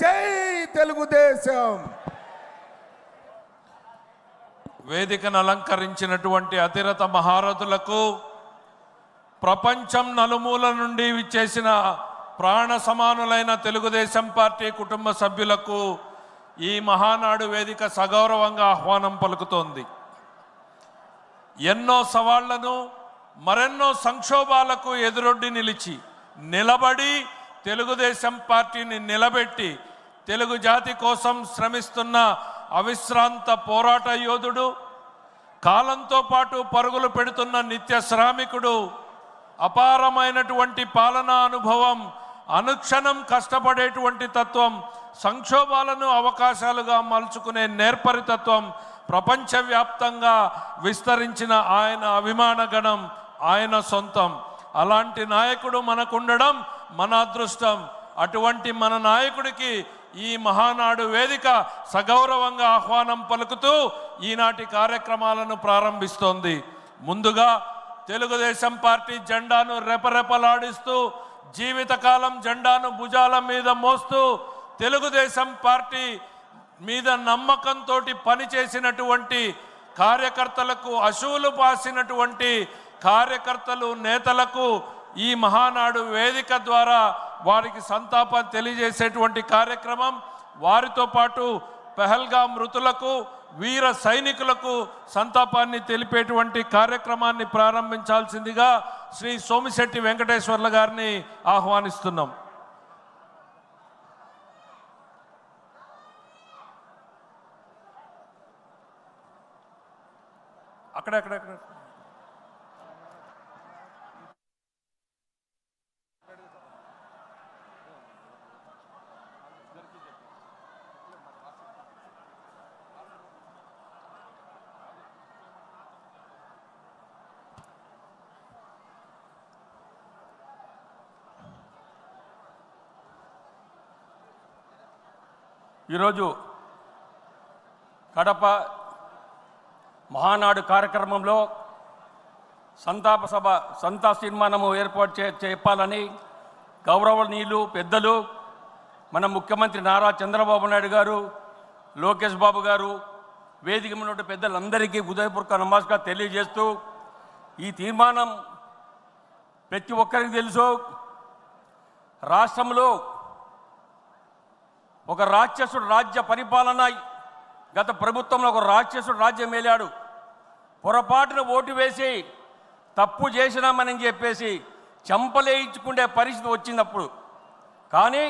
జై తెలుగుదేశం. వేదికను అలంకరించినటువంటి అతిరత మహారథులకు ప్రపంచం నలుమూల నుండి విచ్చేసిన ప్రాణ సమానులైన తెలుగుదేశం పార్టీ కుటుంబ సభ్యులకు ఈ మహానాడు వేదిక సగౌరవంగా ఆహ్వానం పలుకుతోంది. ఎన్నో సవాళ్ళను మరెన్నో సంక్షోభాలకు ఎదురొడ్డి నిలిచి నిలబడి తెలుగుదేశం పార్టీని నిలబెట్టి తెలుగు జాతి కోసం శ్రమిస్తున్న అవిశ్రాంత పోరాట యోధుడు కాలంతో పాటు పరుగులు పెడుతున్న నిత్య శ్రామికుడు అపారమైనటువంటి పాలనా అనుభవం అనుక్షణం కష్టపడేటువంటి తత్వం సంక్షోభాలను అవకాశాలుగా మలుచుకునే నేర్పరితత్వం ప్రపంచవ్యాప్తంగా విస్తరించిన ఆయన అభిమానగణం ఆయన సొంతం. అలాంటి నాయకుడు మనకుండడం మన అదృష్టం. అటువంటి మన నాయకుడికి ఈ మహానాడు వేదిక సగౌరవంగా ఆహ్వానం పలుకుతూ ఈనాటి కార్యక్రమాలను ప్రారంభిస్తోంది. ముందుగా తెలుగుదేశం పార్టీ జెండాను రెపరెపలాడిస్తూ జీవితకాలం జెండాను భుజాల మీద మోస్తూ తెలుగుదేశం పార్టీ మీద నమ్మకంతో పనిచేసినటువంటి కార్యకర్తలకు అశువులు పాసినటువంటి కార్యకర్తలు నేతలకు ఈ మహానాడు వేదిక ద్వారా వారికి సంతాపం తెలియజేసేటువంటి కార్యక్రమం వారితో పాటు పెహల్గా మృతులకు వీర సైనికులకు సంతాపాన్ని తెలిపేటువంటి కార్యక్రమాన్ని ప్రారంభించాల్సిందిగా శ్రీ సోమిశెట్టి వెంకటేశ్వర్ల గారిని ఆహ్వానిస్తున్నాం. అక్కడ ఈరోజు కడప మహానాడు కార్యక్రమంలో సంతాప సభ సంతా తీర్మానము ఏర్పాటు చే చెప్పాలని గౌరవనీయులు పెద్దలు మన ముఖ్యమంత్రి నారా చంద్రబాబు నాయుడు గారు లోకేష్ బాబు గారు వేదిక ఉన్నటువంటి పెద్దలందరికీ ఉదయపూర్వక నమస్కారం తెలియజేస్తూ ఈ తీర్మానం ప్రతి ఒక్కరికి తెలుసు. రాష్ట్రంలో ఒక రాక్షసుడు రాజ్య పరిపాలన గత ప్రభుత్వంలో ఒక రాక్షసుడు రాజ్యం మేలాడు. పొరపాటున ఓటు వేసి తప్పు చేసినామని చెప్పేసి చెంపలేయించుకునే పరిస్థితి వచ్చినప్పుడు కానీ